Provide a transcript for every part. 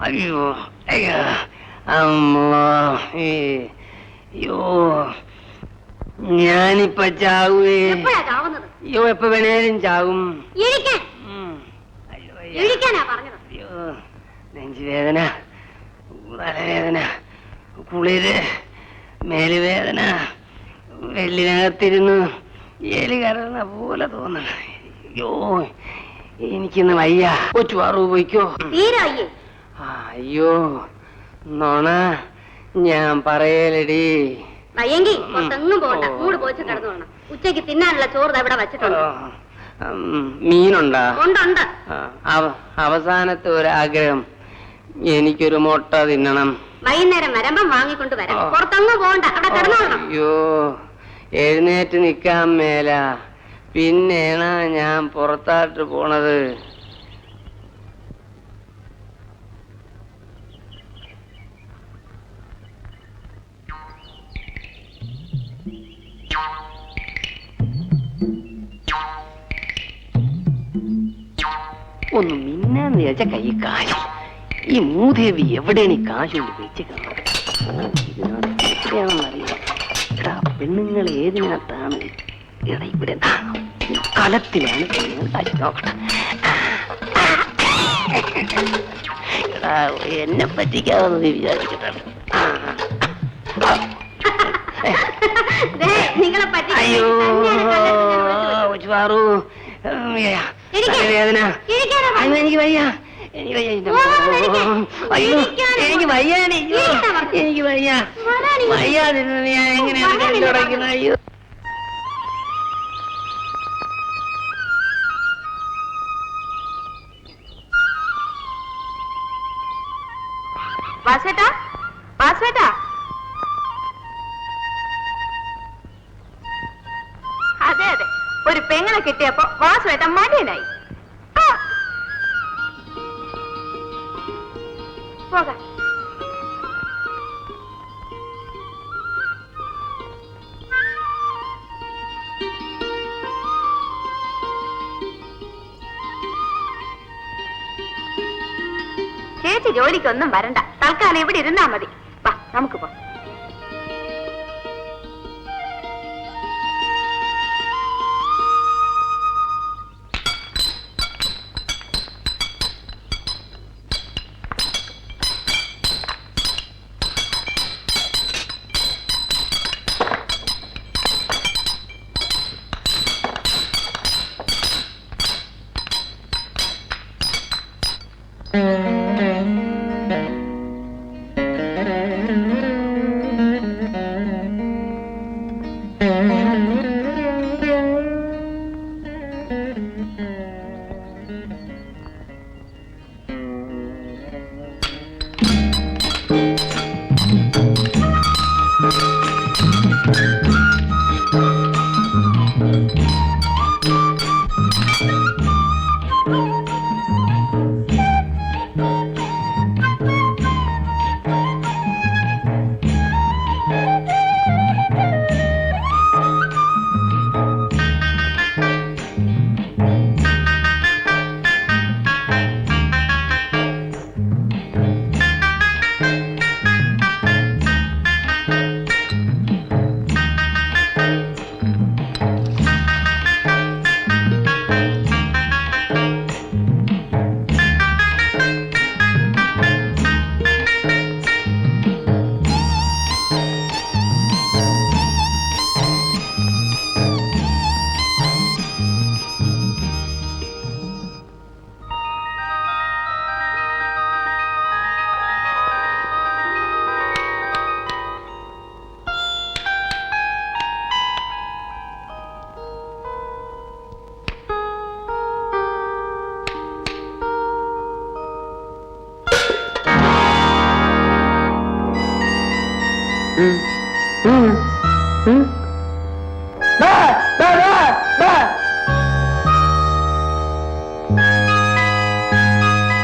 അയ്യോ അയ്യോ. അയ്യോ. ഞാനിപ്പ ചാവുന്നത്? അയ്യോ എപ്പ വേണേലും ചാവും. അയ്യോ നെഞ്ചുവേദന തലവേദന കുളിര് മേലുവേദന വെല്ലിനകത്തിരുന്ന് എലി കറന്ന പോലെ തോന്നണം. അയ്യോ എനിക്കിന്ന് വയ്യ. കൊച്ചു പാറു പോയിക്കോ തീരായി. അയ്യോ നോണ. ഞാൻ പറയലടി. വയ്യെങ്കി പുറത്തെങ്ങും പോകണ്ട ഓ. മൂട് പോച്ച് കിടന്നു വേണം ഉച്ചയ്ക്ക് തിന്നാനുള്ള ചോറ് അവിടെ ഇവിടെ വെച്ചിട്ടുണ്ട് മീനുണ്ടാ? ഉണ്ടുണ്ട് അവസാനത്തെ ഒരു ഒരാഗ്രഹം. എനിക്കൊരു മുട്ട തിന്നണം. വൈകുന്നേരം വരുമ്പം വാങ്ങിക്കൊണ്ട് വരാം. പുറത്തെങ്ങും പോകണ്ട അവിടെ കിടന്നോളണം അയ്യോ എഴുന്നേറ്റ് നിക്കാൻ മേല. പിന്നെയാണ് ഞാൻ പുറത്താട്ട് പോണത്. ഒന്ന് മിന്നാന്ന് വെച്ച കൈ കാശ് ഈ മൂദേവി എവിടെയാണ് ഈ കാശ് കൊണ്ട് വെച്ച് കാണുന്നത് ഇതിനകത്ത് എത്രയാണെന്നറിയില്ല പെണ്ണുങ്ങൾ ഏതിനകത്താണ്? എടാ ഇവിടെ കാശ് എന്നെ പറ്റിക്കാവുന്ന നീ അയ്യോ. വേദന അയ്യോ എനിക്ക് വയ്യ. എനിക്ക് വയ്യ. അയ്യോ എനിക്ക് പറഞ്ഞത്. എനിക്ക് വയ്യ. വയ്യാതിരുന്നത് ഞാൻ എങ്ങനെയാണ് വരാനില്ല അയ്യോ. വാസുവേട്ടാ? വാസേട്ടാ അതെ അതെ. ഒരു പെങ്ങളെ കിട്ടിയപ്പോ വാസുവേട്ടൻ മടിയനായി. പോകാം. ചേച്ചി ജോലിക്കൊന്നും വരണ്ട. തൽക്കാലം ഇവിടെ ഇരുന്നാ മതി. വാ നമുക്ക് പോ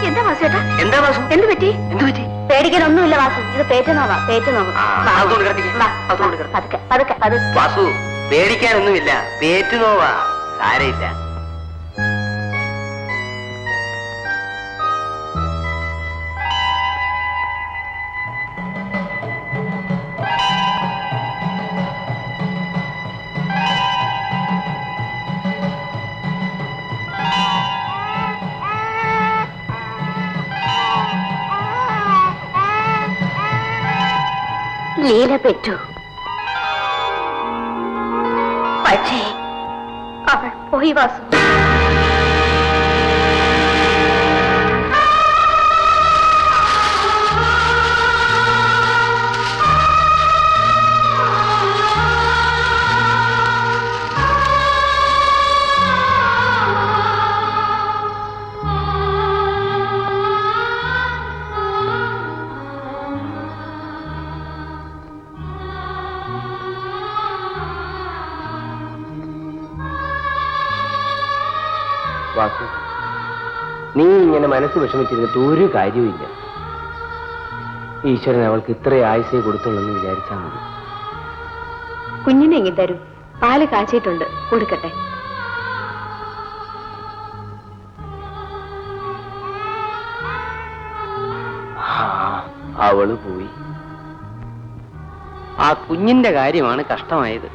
എന്താ വാസുവേട്ടാ എന്താ വാസു? എന്ത് പറ്റി? എന്ത് പറ്റി? പേടിക്കാനൊന്നുമില്ല വാസു. ഇത് പേറ്റ് നോവാ പേറ്റ് നോവാ ആ, വാ. അതുകൊണ്ട് കിടത്തിക്ക്. വാ, അതുകൊണ്ട് വാ, കിടത്തി. പതുക്കെ പതുക്കെ പതുക്കെ. വാസു പേടിക്കാനൊന്നുമില്ല. പേറ്റ് നോവാ സാരയില്ല ലീല പെറ്റു പക്ഷേ അവൾ പോയി വാസു വാസു ഇങ്ങനെ മനസ്സ് വിഷമിച്ചിരുന്നിട്ട് ഒരു കാര്യവുമില്ല. ഈശ്വരൻ അവൾക്ക് ഇത്ര ആയുസേ കൊടുത്തുള്ളൂ എന്ന് വിചാരിച്ചാൽ മതി. കുഞ്ഞിനെ ഇങ്ങി തരൂ? പാൽ കാച്ചിട്ടുണ്ട് കൊടുക്കട്ടെ. അവൾ പോയി. ആ കുഞ്ഞിന്റെ കാര്യമാണ് കഷ്ടമായത്.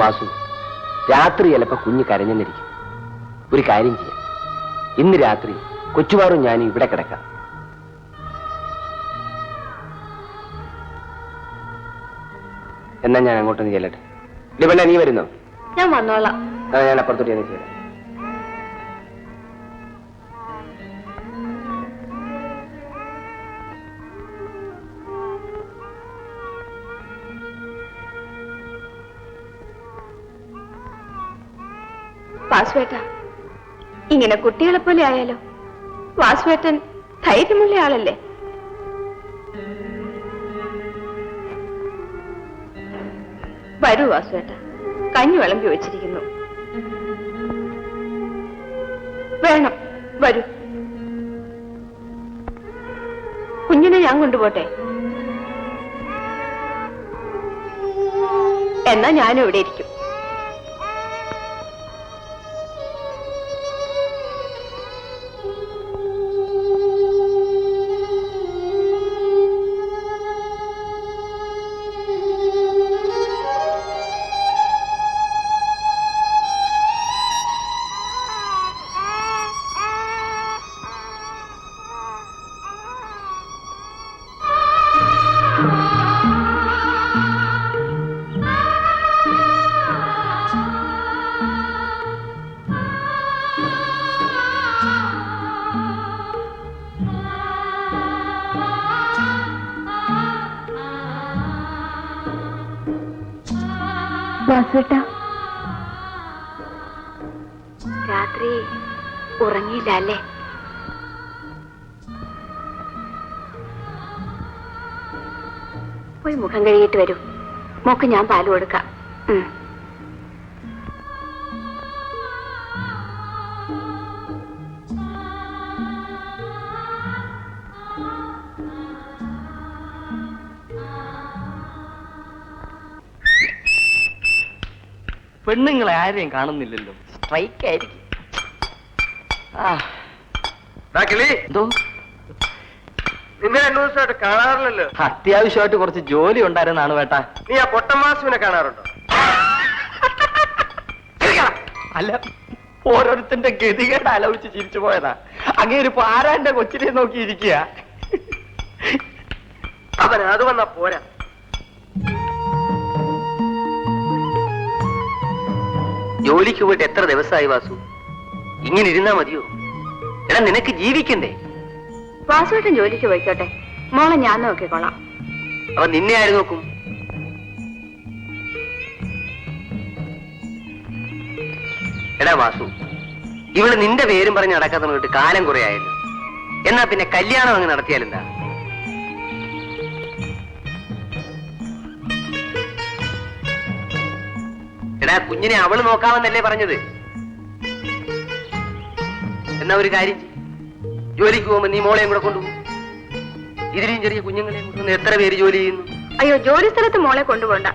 വാസു രാത്രി ചിലപ്പോ കുഞ്ഞ് കരഞ്ഞെന്നിരിക്കും. ഒരു കാര്യം ചെയ്യാം. ഇന്ന് രാത്രി കൊച്ചുവാറും ഞാനും ഇവിടെ കിടക്കാം. എന്നാ ഞാൻ അങ്ങോട്ടൊന്ന് ചെല്ലട്ടെ? പെണ്ണെ നീ വരുന്നോ? ഞാൻ വന്നോളാം. ഞാൻ അപ്പുറത്തോട്ട് ഞാൻ ചെയ്യാം വാസുവേട്ട ഇങ്ങനെ കുട്ടികളെ പോലെ ആയാലോ? വാസുവേട്ടൻ ധൈര്യമുള്ള ആളല്ലേ? വരൂ വാസുവേട്ട കഞ്ഞി വിളമ്പി വെച്ചിരിക്കുന്നു. വേണം വരൂ. കുഞ്ഞിനെ ഞാൻ കൊണ്ടുപോട്ടെ? എന്നാ ഞാനും ഇവിടെ ഇരിക്കും. വാസുവേട്ട രാത്രി ഉറങ്ങിയില്ല അല്ലേ? പോയി മുഖം കഴുകിയിട്ട് വരൂ. മോക്ക് ഞാൻ പാൽ കൊടുക്കാം. പെണ്ണുങ്ങളെ ആരെയും കാണുന്നില്ലല്ലോ. സ്ട്രൈക്ക് ആയിരിക്കും. ആ. എന്തോ? നിന്നെ രണ്ടു ദിവസമായിട്ട് കാണാറില്ലല്ലോ. അത്യാവശ്യമായിട്ട് കുറച്ച് ജോലി ഉണ്ടായിരുന്നാണ് വേട്ടാ. നീ ആ പൊട്ടമാസുവിനെ കാണാറുണ്ടോ? അല്ല ഓരോരുത്തന്റെ ഗതികേട് ആലോചിച്ച് ചിരിച്ചു പോയതാ. അങ്ങനെ ഇപ്പൊ ആരാന്റെ കൊച്ചിനെ നോക്കി ഇരിക്കുക അവൻ അത് വന്നാ പോരാ. ജോലിക്ക് പോയിട്ട് എത്ര ദിവസമായി വാസു? ഇങ്ങനെ ഇരുന്നാ മതിയോ? എടാ നിനക്ക് ജീവിക്കണ്ടേ? വാസുവേട്ടൻ ജോലിക്ക് പോയിക്കോട്ടെ. മോളെ ഞാൻ നോക്കിക്കോളാം അവ നിന്നെ ആര് നോക്കും? എടാ വാസു ഇവൾ നിന്റെ പേരും പറഞ്ഞ് നടക്കാത്ത കാലം കുറെ ആയല്ലോ. എന്നാ പിന്നെ കല്യാണം അങ്ങ് നടത്തിയാലെന്താ? എടാ കുഞ്ഞിനെ അവൾ നോക്കാമെന്നല്ലേ പറഞ്ഞത്? എന്നാ ഒരു കാര്യം ജോലിക്ക് പോകുമ്പോ നീ മോളെയും കൂടെ കൊണ്ടുപോകും. ഇതിലും ചെറിയ കുഞ്ഞുങ്ങളെയും കൊണ്ടുവന്ന് എത്ര പേര് ജോലി ചെയ്യുന്നു? അയ്യോ ജോലി സ്ഥലത്ത് മോളെ കൊണ്ടുപോണ്ട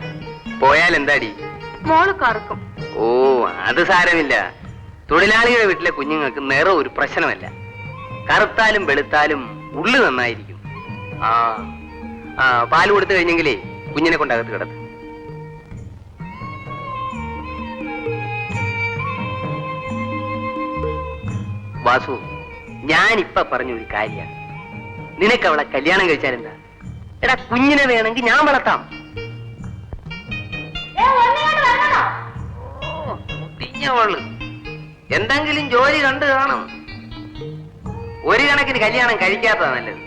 പോയാൽ എന്താടി? മോൾ കറക്കും. ഓ അത് സാരമില്ല. തൊഴിലാളികളുടെ വീട്ടിലെ കുഞ്ഞുങ്ങൾക്ക് നിറം ഒരു പ്രശ്നമല്ല. കറുത്താലും വെളുത്താലും ഉള്ളു നന്നായിരിക്കും. ആ ആ പാൽ കൊടുത്തു കഴിഞ്ഞെങ്കിലേ കുഞ്ഞിനെ കൊണ്ടകത്ത് കിടത്ത് വാസു ഞാനിപ്പ പറഞ്ഞ ഒരു കാര്യമാണ് നിനക്ക് അവളെ കല്യാണം കഴിച്ചാലെന്താ? എടാ കുഞ്ഞിനെ വേണമെങ്കിൽ ഞാൻ വളർത്താം. എന്തെങ്കിലും ജോലി കണ്ടു കാണും. ഒരു കണക്കിന് കല്യാണം കഴിക്കാത്തതാ നല്ലത്.